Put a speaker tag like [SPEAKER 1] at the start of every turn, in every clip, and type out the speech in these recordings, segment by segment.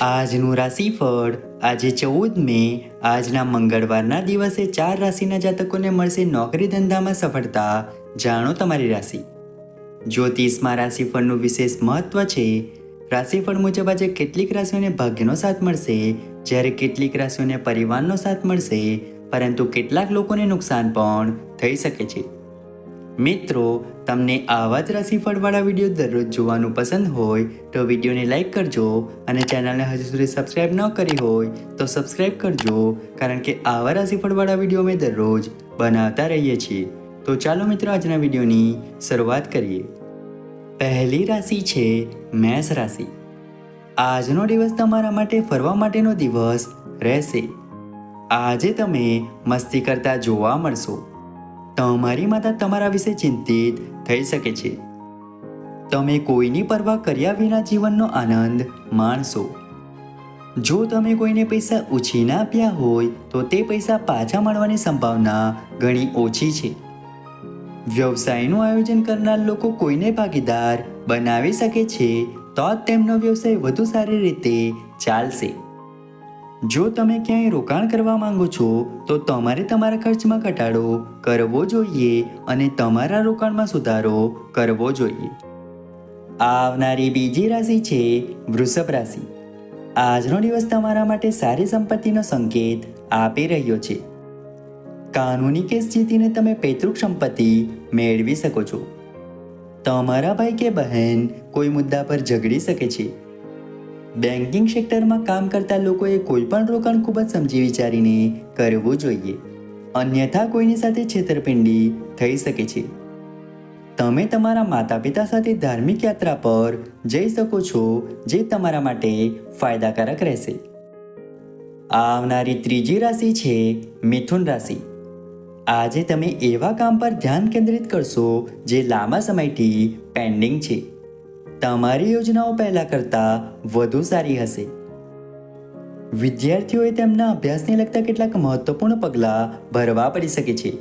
[SPEAKER 1] આજનું રાશિફળ, આજે ચૌદ મે આજના મંગળવારના દિવસે ચાર રાશિના જાતકોને મળશે નોકરી ધંધામાં સફળતા. જાણો તમારી રાશિ. જ્યોતિષમાં રાશિફળનું વિશેષ મહત્વ છે. રાશિફળ મુજબ આજે કેટલીક રાશિઓને ભાગ્યનો સાથ મળશે, જ્યારે કેટલીક રાશિઓને પરિવારનો સાથ મળશે, પરંતુ કેટલાક લોકોને નુકસાન પણ થઈ શકે છે. મિત્રો, તમને આવા જ રાશિફળવાળા વીડિયો દરરોજ જોવાનું પસંદ હોય તો વિડીયોને લાઈક કરજો અને ચેનલને હજુ સુધી સબસ્ક્રાઈબ ન કરી હોય તો સબસ્ક્રાઈબ કરજો, કારણ કે આવા રાશિફળવાળા વીડિયો અમે દરરોજ બનાવતા રહીએ છીએ. તો ચાલો મિત્રો, આજના વિડીયોની શરૂઆત કરીએ. પહેલી રાશિ છે મેષ રાશિ. આજનો દિવસ તમારા માટે ફરવા માટેનો દિવસ રહેશે. આજે તમે મસ્તી કરતા જોવા મળશો. તમારી માતા તમારા વિશે ચિંતિત થઈ શકે છે. તમે કોઈની પરવા કર્યા વિના જીવનનો આનંદ માણશો. જો તમે કોઈને પૈસા ઉછીના આપ્યા હોય, તો તે પૈસા પાછા મળવાની સંભાવના ઘણી ઓછી છે. વ્યવસાયનું આયોજન કરનાર લોકો કોઈને ભાગીદાર બનાવી શકે છે, તો જ તેમનો વ્યવસાય વધુ સારી રીતે ચાલશે. જો તમે ક્યાંય રોકાણ કરવા માંગો છો, તો તમારે તમારા ખર્ચમાં ઘટાડો કરવો જોઈએ અને તમારા રોકાણમાં સુધારો કરવો જોઈએ. આવનારી બીજી રાશિ છે વૃષભ રાશિ. આજનો દિવસ તમારા માટે સારી સંપત્તિનો સંકેત આપી રહ્યો છે. કાનૂની કેસ જીતીને તમે પૈતૃક સંપત્તિ મેળવી શકો છો. તમારા ભાઈ કે બહેન કોઈ મુદ્દા પર ઝઘડી શકે છે. બેન્કિંગ સેક્ટરમાં કામ કરતા લોકોએ કોઈ પણ રોકાણ ખૂબ જ સમજી વિચારીને કરવું જોઈએ. અન્યથા કોઈની સાથે છેતરપિંડી થઈ શકે છે. તમે તમારા માતા પિતા સાથે ધાર્મિક યાત્રા પર જઈ શકો છો, જે તમારા માટે ફાયદાકારક રહેશે. આવનારી ત્રીજી રાશિ છે મિથુન રાશિ. આજે તમે એવા કામ પર ધ્યાન કેન્દ્રિત કરશો, જે લાંબા સમયથી પેન્ડિંગ છે. તમારી યોજનાઓ પહેલાં કરતાં વધુ સારી હશે. વિદ્યાર્થીઓએ તેમના અભ્યાસને લગતા કેટલાક મહત્વપૂર્ણ પગલાં ભરવા પડી શકે છે.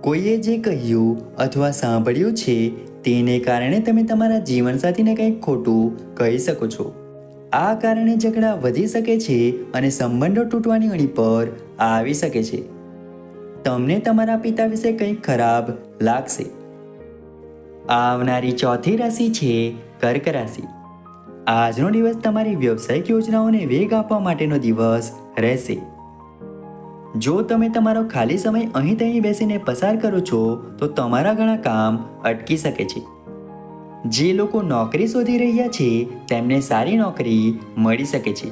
[SPEAKER 1] કોઈએ જે કહ્યું અથવા સાંભળ્યું છે તેને કારણે તમે તમારા જીવનસાથીને કંઈક ખોટું કહી શકો છો. આ કારણે ઝઘડા વધી શકે છે અને સંબંધો તૂટવાની અણી પર આવી શકે છે. તમને તમારા પિતા વિશે કંઈક ખરાબ લાગશે. આવનારી ચોથી રાશિ છે કર્ક રાશિ. આજનો દિવસ તમારી વ્યવસાયિક યોજનાઓને વેગ આપવા માટેનો દિવસ રહેશે. જો તમે તમારો ખાલી સમય અહીં તહીં બેસીને પસાર કરો છો, તો તમારા ઘણા કામ અટકી શકે છે. જે લોકો નોકરી શોધી રહ્યા છે, તેમને સારી નોકરી મળી શકે છે.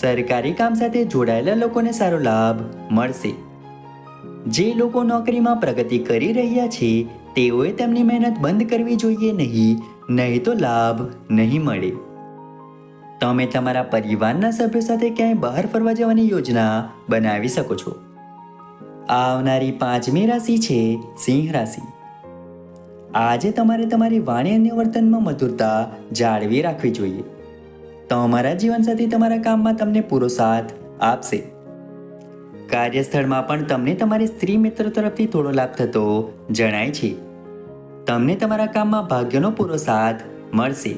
[SPEAKER 1] સરકારી કામ સાથે જોડાયેલા લોકોને સારો લાભ મળશે. જે લોકો નોકરીમાં પ્રગતિ કરી રહ્યા છે તેઓએ તેમની મહેનત બંધ કરવી જોઈએ નહીં નહીં તો લાભ નહીં મળે. તમે તમારા પરિવારના સભ્યો સાથે ક્યાંય બહાર ફરવા જવાની યોજના બનાવી શકો છો. આવનારી પાંચમી રાશિ છે સિંહ રાશિ. આજે તમારે તમારી વાણી અને વર્તનમાં મધુરતા જાળવી રાખવી જોઈએ. તમારા જીવનસાથી તમારા કામમાં તમને પૂરો સાથ આપશે. કાર્યસ્થળમાં પણ તમને તમારી સ્ત્રી મિત્ર તરફથી થોડો લાભ થતો જણાય છે. તમને તમારા કામમાં ભાગ્યનો પૂરો સાથ મળશે.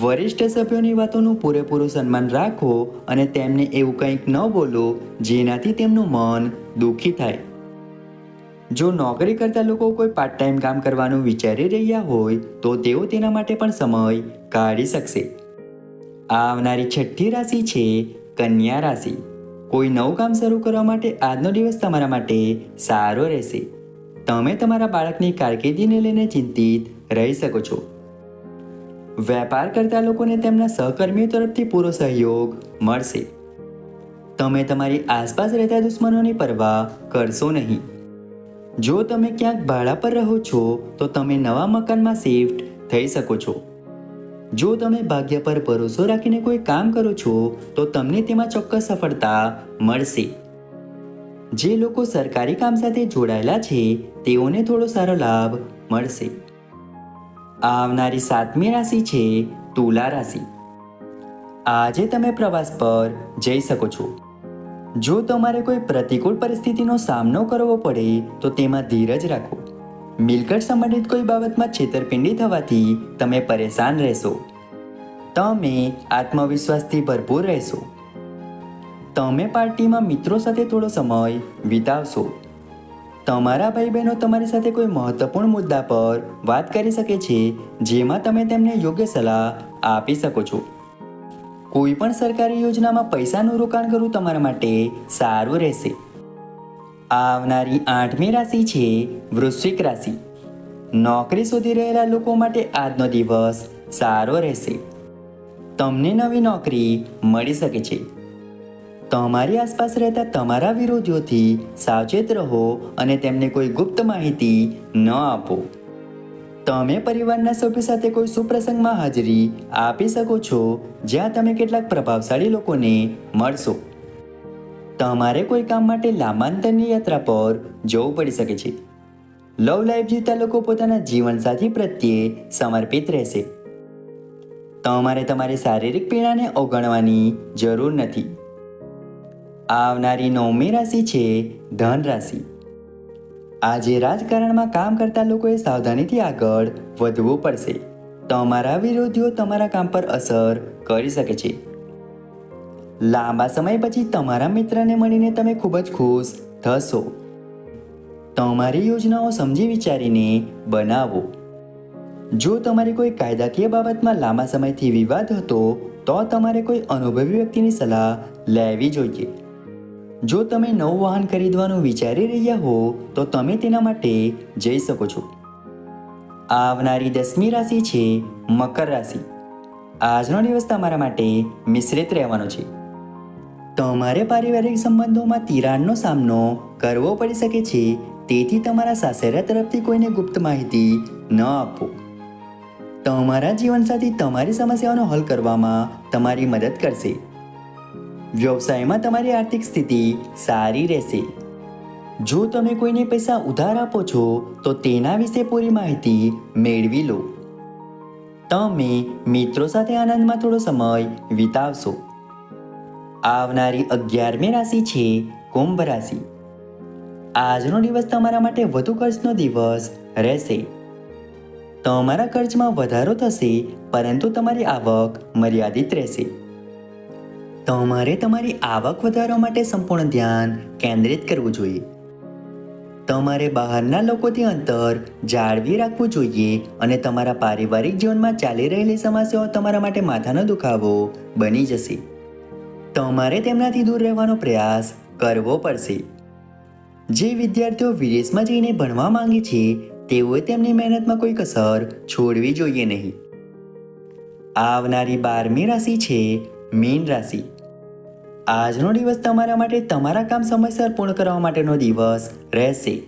[SPEAKER 1] વરિષ્ઠ સભ્યોની વાતોનું પૂરેપૂરું સન્માન રાખો અને તેમને એવું કંઈક ન બોલો જેનાથી તેમનું મન દુઃખી થાય. જો નોકરી કરતા લોકો કોઈ પાર્ટ ટાઈમ કામ કરવાનું વિચારી રહ્યા હોય, તો તેઓ તેના માટે પણ સમય કાઢી શકશે. આવનારી છઠ્ઠી રાશિ છે કન્યા રાશિ. કોઈ નવું કામ શરૂ કરવા માટે આજનો દિવસ તમારા માટે સારો રહેશે. તમે તમારા બાળકની કારકિર્દીને લઈને ચિંતિત રહી શકો છો. વેપાર કરતા લોકોને તેમના સહકર્મીઓ તરફથી પૂરો સહયોગ મળશે. તમે તમારી આસપાસ રહેતા દુશ્મનોની પરવા કરશો નહીં. જો તમે ક્યાંક ભાડા પર રહો છો, તો તમે નવા મકાનમાં શિફ્ટ થઈ શકો છો. જો તમે ભાગ્ય પર ભરોસો રાખીને કોઈ કામ કરો છો, તો તમને તેમાં ચોક્કસ સફળતા મળશે. જે લોકો સરકારી કામ સાથે જોડાયેલા છે, તેઓને થોડો સારો લાભ મળશે. આવનારી સાતમી રાશિ છે તુલા રાશિ. આજે તમે પ્રવાસ પર જઈ શકો છો. જો તમારે કોઈ પ્રતિકૂળ પરિસ્થિતિનો સામનો કરવો પડે, તો તેમાં ધીરજ રાખો. મિલકત સંબંધિત કોઈ બાબતમાં છેતરપિંડી થવાથી તમે પરેશાન રહેશો. તમે આત્મવિશ્વાસથી ભરપૂર રહેશો. તમે પાર્ટીમાં મિત્રો સાથે થોડો સમય વિતાવશો. તમારા ભાઈ બહેનો તમારી સાથે કોઈ મહત્વપૂર્ણ મુદ્દા પર વાત કરી શકે છે, જેમાં તમે તેમને યોગ્ય સલાહ આપી શકો છો. કોઈ પણ સરકારી યોજનામાં પૈસાનું રોકાણ કરવું તમારા માટે સારું રહેશે. આવનારી આઠમી રાશિ છે વૃશ્વિક રાશિ. નોકરી શોધી રહેલા લોકો માટે આજનો દિવસ સારો રહેશે. તમને નવી નોકરી મળી શકે છે. તમારી આસપાસ રહેતા તમારા વિરોધીઓથી સાવચેત રહો અને તેમને કોઈ ગુપ્ત માહિતી ન આપો. તમે પરિવારના સભ્યો સાથે કોઈ સુપ્રસંગમાં હાજરી આપી શકો છો, જ્યાં તમે કેટલાક પ્રભાવશાળી લોકોને મળશો. તમારે કોઈ કામ માટે લાંબાંતરની યાત્રા પર જવું પડી શકે છે. લવ લાઈફ જીવતા લોકો પોતાના જીવનસાથી પ્રત્યે સમર્પિત રહેશે. તમારે તમારી શારીરિક પીડાને અવગણવાની જરૂર નથી. આવનારી નવમી રાશિ છે ધન રાશિ. આજે રાજકારણમાં કામ કરતા લોકોએ સાવધાનીથી આગળ વધવું પડશે. તમારા વિરોધીઓ તમારા કામ પર અસર કરી શકે છે. લાંબા સમય પછી તમારા મિત્રને મળીને તમે ખૂબ જ ખુશ થશો. તમારી યોજનાઓ સમજી વિચારીને બનાવો. જો તમારી કોઈ કાયદાકીય બાબતમાં લાંબા સમયથી વિવાદ હતો, તો તમારે કોઈ અનુભવી વ્યક્તિની સલાહ લેવી જોઈએ. જો તમે નવું વાહન ખરીદવાનું વિચારી રહ્યા હો, તો તમે તેના માટે જઈ શકો છો. આવનારી દસમી રાશિ છે મકર રાશિ. આજનો દિવસ તમારા માટે મિશ્રિત રહેવાનો છે. તમારે પારિવારિક સંબંધોમાં તિરાડનો સામનો કરવો પડી શકે છે, તેથી તમારા સાસરિયા તરફથી કોઈને ગુપ્ત માહિતી ન આપો. તમારા જીવનસાથી તમારી સમસ્યાઓનો હલ કરવામાં તમારી મદદ કરશે. વ્યવસાયમાં તમારી આર્થિક સ્થિતિ સારી રહેશે. જો તમે કોઈને પૈસા ઉધાર આપો છો, તો તેના વિશે પૂરી માહિતી મેળવી લો. તમે મિત્રો સાથે આનંદમાં થોડો સમય વિતાવશો. આવનારી અગિયારમી રાશિ છે કુંભ રાશિ. આજનો દિવસ તમારા માટે વધુ ખર્ચનો દિવસ રહેશે. તમારા ખર્ચમાં વધારો થશે, પરંતુ તમારી આવક મર્યાદિત રહેશે. તમારે તમારી આવક વધારવા માટે સંપૂર્ણ ધ્યાન કેન્દ્રિત કરવું જોઈએ. તમારે બહારના લોકોથી અંતર જાળવી રાખવું જોઈએ અને તમારા પારિવારિક જીવનમાં ચાલી રહેલી સમસ્યાઓ તમારા માટે માથાનો દુખાવો બની જશે. તમારે તેમનાથી દૂર રહેવાનો પ્રયાસ કરવો પડશે. જે વિદ્યાર્થીઓ વિદેશમાં જઈને ભણવા માંગે છે, તેઓએ તેમની મહેનતમાં કોઈ કસર છોડવી જોઈએ નહીં. આવનારી બારમી રાશિ છે મીન રાશિ. આજનો દિવસ તમારા માટે તમારા કામ સમયસર પૂર્ણ કરવા માટેનો દિવસ રહેશે.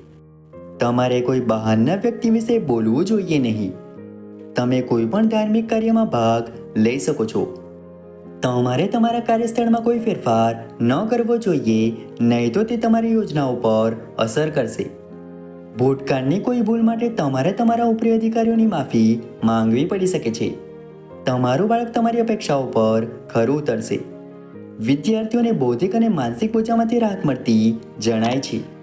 [SPEAKER 1] તમારે કોઈ બહારના વ્યક્તિ વિશે બોલવું જોઈએ નહીં. તમે કોઈ પણ ધાર્મિક કાર્યમાં ભાગ લઈ શકો છો. તમારે તમારા કાર્યસ્થળમાં કોઈ ફેરફાર ન કરવો જોઈએ, નહીં તો તે તમારી યોજનાઓ પર અસર કરશે. ભૂતકાળની કોઈ ભૂલ માટે તમારે તમારા ઉપરી અધિકારીઓની માફી માંગવી પડી શકે છે. તમારું બાળક તમારી અપેક્ષાઓ પર ખરું ઉતરશે. વિદ્યાર્થીઓને બૌદ્ધિક અને માનસિક બોજામાંથી રાહત મળતી જણાય છે.